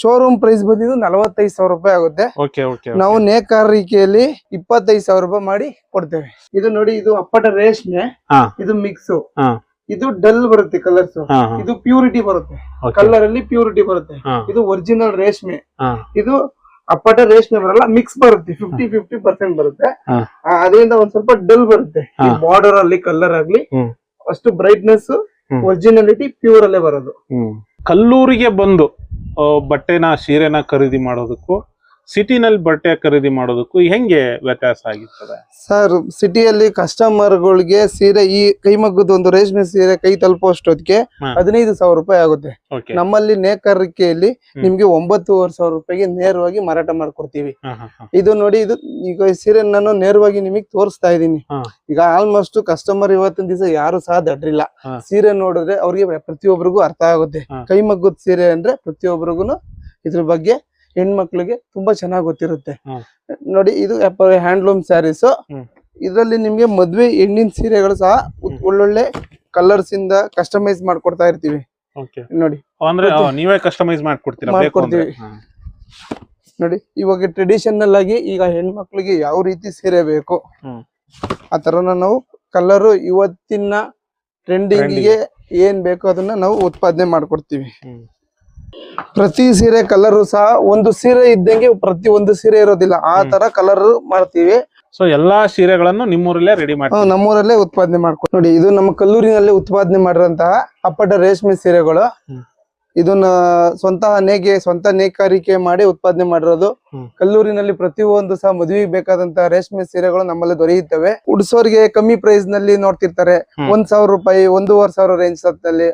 Showroom price ಬಂದಿದ್ದು ನಲವತ್ತೈದು ಸಾವಿರ ರೂಪಾಯಿ ಆಗುತ್ತೆ. ನಾವು ನೇಕಾರಿಕೆಯಲ್ಲಿ ಇಪ್ಪತ್ತೈದು ಸಾವಿರ ರೂಪಾಯಿ ಮಾಡಿ ಕೊಡ್ತೇವೆ. ಇದು ನೋಡಿ ಇದು ಅಪ್ಪಟ ರೇಷ್ಮೆ. ಇದು ಮಿಕ್ಸ್ ಇದು ಡಲ್ ಬರುತ್ತೆ ಕಲರ್ಸ್ ಇದು ಪ್ಯೂರಿಟಿ ಬರುತ್ತೆ. ಕಲರ್ ಅಲ್ಲಿ ಪ್ಯೂರಿಟಿ ಬರುತ್ತೆ. ಇದು ಒರಿಜಿನಲ್ ರೇಷ್ಮೆ. ಇದು ಅಪ್ಪಟ ರೇಷ್ಮೆ ಬರಲ್ಲ ಮಿಕ್ಸ್ ಬರುತ್ತೆ. ಫಿಫ್ಟಿ ಫಿಫ್ಟಿ ಪರ್ಸೆಂಟ್ ಬರುತ್ತೆ. ಅದರಿಂದ ಒಂದ್ ಸ್ವಲ್ಪ ಡಲ್ ಬರುತ್ತೆ. ಬಾರ್ಡರ್ ಅಲ್ಲಿ ಕಲರ್ ಆಗ್ಲಿ. ಅಷ್ಟು ಬ್ರೈಟ್ನೆಸ್. ಒರಿಜಿನಾಲಿಟಿ ಪ್ಯೂರ್ ಅಲ್ಲೇ ಬರೋದು. ಕಲ್ಲೂರಿಗೆ ಬಂದು ಬಟ್ಟೆನ ಸೀರೆನ ಖರೀದಿ ಮಾಡೋದಕ್ಕೂ ಸಿಟಿನಲ್ಲಿ ಬಟ್ಟೆ ಖರೀದಿ ಮಾಡೋದಕ್ಕೂ ಹೆಂಗೆ ವ್ಯತ್ಯಾಸ ಆಗಿರ್ತದೆ? ಸರ್ ಸಿಟಿಯಲ್ಲಿ ಕಸ್ಟಮರ್ಗಳಿಗೆ ಸೀರೆ ಈ ಕೈಮಗ್ಗದ ಒಂದು ರೇಷ್ಮೆ ಸೀರೆ ಕೈ ತಲುಪುವಷ್ಟೊತ್ತಿಗೆ ಅಷ್ಟೊತ್ತಿಗೆ ಹದಿನೈದು ಸಾವಿರ ರೂಪಾಯಿ ಆಗುತ್ತೆ. ನಮ್ಮಲ್ಲಿ ನೇಕಾರಿಕೆಯಲ್ಲಿ. ನಿಮ್ಗೆ ಒಂಬತ್ತುವರೆ ಸಾವಿರ ರೂಪಾಯಿಗೆ ನೇರವಾಗಿ ಮಾರಾಟ ಮಾಡ್ಕೊಡ್ತೀವಿ. ಇದು ನೋಡಿ ಇದು ಈಗ ಸೀರೆ ನಾನು ನೇರವಾಗಿ ನಿಮಗೆ ತೋರಿಸ್ತಾ ಇದ್ದೀನಿ. ಈಗ ಆಲ್ಮೋಸ್ಟ್ ಕಸ್ಟಮರ್ ಇವತ್ತಿನ ದಿವಸ ಯಾರು ಸಹ ದಡ್ರಿಲ್ಲ. ಸೀರೆ ನೋಡಿದ್ರೆ ಅವ್ರಿಗೆ ಪ್ರತಿಯೊಬ್ಬರಿಗೂ ಅರ್ಥ ಆಗುತ್ತೆ. ಕೈಮಗ್ಗದ ಸೀರೆ ಅಂದ್ರೆ ಪ್ರತಿಯೊಬ್ಬರಿಗೂ ಇದ್ರ ಬಗ್ಗೆ ಹೆಣ್ಮಕ್ಳಿಗೆ ತುಂಬಾ ಚೆನ್ನಾಗಿ ಗೊತ್ತಿರುತ್ತೆ. ನೋಡಿ ಇದು ಹ್ಯಾಂಡ್ಲೂಮ್ ಸ್ಯಾರೀಸ್ ಇದರಲ್ಲಿ ನಿಮ್ಗೆ ಮದ್ವೆ ಹೆಣ್ಣಿನ ಸೀರೆಗಳು ಸಹ ಒಳ್ಳೊಳ್ಳೆ ಕಲರ್ಸ್ ಇಂದ ಕಸ್ಟಮೈಸ್ ಮಾಡ್ಕೊಡ್ತಾ ಇರ್ತೀವಿ. ನೋಡಿ. ಅಂದ್ರೆ ನೀವೇ ಕಸ್ಟಮೈಸ್ ಮಾಡ್ಕೊಡ್ತೀರಾ? ಮಾಡ್ಕೊಡ್ತೀವಿ. ನೋಡಿ ಇವಾಗ ಟ್ರೆಡಿಷನಲ್ ಆಗಿ ಈಗ ಹೆಣ್ಮಕ್ಳಿಗೆ ಯಾವ ರೀತಿ ಸೀರೆ ಬೇಕು. ಆ ತರನ ನಾವು ಕಲರ್ ಇವತ್ತಿನ ಟ್ರೆಂಡಿಂಗ್ಗೆ ಏನ್ ಬೇಕು ಅದನ್ನ ನಾವು ಉತ್ಪಾದನೆ ಮಾಡ್ಕೊಡ್ತೀವಿ. ಪ್ರತಿ ಸೀರೆ ಕಲರ್ ಸಹ ಒಂದು ಸೀರೆ ಇದ್ದಂಗೆ ಪ್ರತಿ ಒಂದು ಸೀರೆ ಇರೋದಿಲ್ಲ. ಆ ತರ ಕಲರ್ ಮಾಡ್ತೀವಿ. ಸೊ ಎಲ್ಲಾ ಸೀರೆಗಳನ್ನು ನಿಮ್ಮೂರಲ್ಲೇ ರೆಡಿ ಮಾಡಿ ನಮ್ಮೂರಲ್ಲೇ ಉತ್ಪಾದನೆ ಮಾಡ್ಕೊಂಡು ನೋಡಿ ಇದು ನಮ್ಮ ಕಲ್ಲೂರಿನಲ್ಲಿ ಉತ್ಪಾದನೆ ಮಾಡಿರೋಂತಹ ಅಪ್ಪಟ ರೇಷ್ಮೆ ಸೀರೆಗಳು. ಇದನ್ನ ಸ್ವಂತ ನೇಗೆ ಸ್ವಂತ ನೇಕಾರಿಕೆ ಮಾಡಿ ಉತ್ಪಾದನೆ ಮಾಡಿರೋದು. ಕಲ್ಲೂರಿನಲ್ಲಿ ಪ್ರತಿಯೊಂದು ಸಹ ಮದುವೆಗೆ ಬೇಕಾದಂತಹ ರೇಷ್ಮೆ ಸೀರೆಗಳು ನಮ್ಮಲ್ಲಿ ದೊರೆಯುತ್ತವೆ ಉಡ್ಸೋರಿಗೆ ಕಮ್ಮಿ ಪ್ರೈಸ್ನಲ್ಲಿ ನೋಡ್ತಿರ್ತಾರೆ. ಒಂದ್ ಸಾವಿರ ರೂಪಾಯಿ ಒಂದೂವರೆ ಸಾವಿರ ರೇಂಜ್ನಲ್ಲಿ.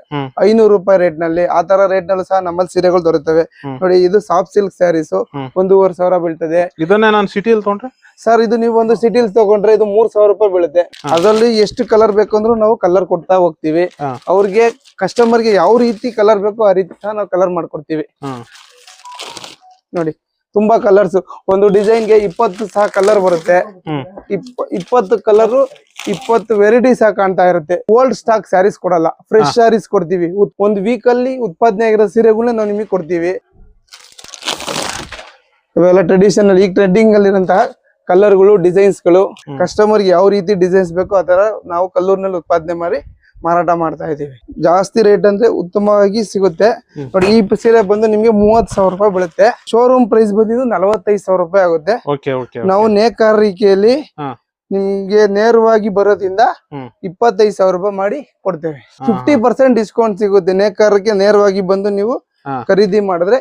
ಐನೂರು ರೂಪಾಯಿ ರೇಟ್ನಲ್ಲಿ ಆ ತರ ರೇಟ್ ನಲ್ಲೂ ಸಹ ನಮ್ಮಲ್ಲಿ ಸೀರೆಗಳು ದೊರೆತವೆ ನೋಡಿ ಇದು ಸಾಫ್ಟ್ ಸಿಲ್ಕ್ ಸ್ಯಾರೀಸ್. ಒಂದೂವರೆ ಸಾವಿರ ಬೀಳ್ತದೆ ಇದನ್ನೇ ನಾನು ಸಿಟಿಯಲ್ಲಿ ತೊಗೊಂಡ್ರೆ ಸರ್ ಇದು ನೀವು ಒಂದು ಸಿಟಿಲ್ ತಗೊಂಡ್ರೆ ಇದು ಮೂರ್ ಸಾವಿರ ರೂಪಾಯಿ ಬೀಳುತ್ತೆ. ಅದರಲ್ಲಿ ಎಷ್ಟು ಕಲರ್ ಬೇಕಂದ್ರೂ ನಾವು ಕಲರ್ ಕೊಡ್ತಾ ಹೋಗ್ತೀವಿ. ಅವ್ರಿಗೆ ಕಸ್ಟಮರ್ಗೆ ಯಾವ ರೀತಿ ಕಲರ್ ಬೇಕೋ ಆ ರೀತಿ ಸಹ ನಾವು ಕಲರ್ ಮಾಡ್ಕೊಡ್ತೀವಿ. ನೋಡಿ ತುಂಬಾ ಕಲರ್ಸ್ ಒಂದು ಡಿಸೈನ್ಗೆ ಇಪ್ಪತ್ತು ಸಹ ಕಲರ್ ಬರುತ್ತೆ. ಇಪ್ಪತ್ತು ಕಲರ್ ಇಪ್ಪತ್ತು ವೆರೈಟಿ ಸಹ ಕಾಣ್ತಾ ಇರುತ್ತೆ. ಓಲ್ಡ್ ಸ್ಟಾಕ್ ಸ್ಯಾರೀಸ್ ಕೊಡಲ್ಲ. ಫ್ರೆಶ್ ಸ್ಯಾರೀಸ್ ಕೊಡ್ತೀವಿ. ಒಂದು ವೀಕ್ ಅಲ್ಲಿ ಉತ್ಪಾದನೆ ಆಗಿರೋ ಸೀರೆಗಳನ್ನ ನಾವು ನಿಮಗೆ ಕೊಡ್ತೀವಿ. ಇವೆಲ್ಲ ಟ್ರೆಡಿಷನಲ್ ಈಗ ಟ್ರೆಂಡಿಂಗ್ ಅಲ್ಲಿರುವಂತಹ ಕಲರ್ಗಳು ಡಿಸೈನ್ಸ್ಗಳು ಕಸ್ಟಮರ್ ಯಾವ ರೀತಿ ಡಿಸೈನ್ಸ್ ಬೇಕೋ ಆ ತರ ನಾವು ಕಲ್ಲೂರಿನಲ್ಲಿ ಉತ್ಪಾದನೆ ಮಾಡಿ ಮಾರಾಟ ಮಾಡ್ತಾ ಇದೀವಿ ಜಾಸ್ತಿ ರೇಟ್ ಅಂದ್ರೆ ಉತ್ತಮವಾಗಿ ಸಿಗುತ್ತೆ. ಬಟ್ ಈ ಸೀರೆ ಬಂದು ನಿಮ್ಗೆ ಮೂವತ್ ಸಾವಿರ ರೂಪಾಯಿ ಬೀಳುತ್ತೆ. ಶೋರೂಮ್ ಪ್ರೈಸ್ ಬಂದಿದ್ದು ನಲವತ್ತೈದು ಸಾವಿರ ರೂಪಾಯಿ ಆಗುತ್ತೆ. ನಾವು ನೇಕಾರಿಕೆಯಲ್ಲಿ. ನಿಮ್ಗೆ ನೇರವಾಗಿ ಬರೋದ್ರಿಂದ. ಇಪ್ಪತ್ತೈದು ಸಾವಿರ ರೂಪಾಯಿ ಮಾಡಿ ಕೊಡ್ತೇವೆ. ಫಿಫ್ಟಿ ಪರ್ಸೆಂಟ್ ಡಿಸ್ಕೌಂಟ್ ಸಿಗುತ್ತೆ. ನೇಕಾರಕ್ಕೆ ನೇರವಾಗಿ ಬಂದು ನೀವು ಖರೀದಿ ಮಾಡಿದ್ರೆ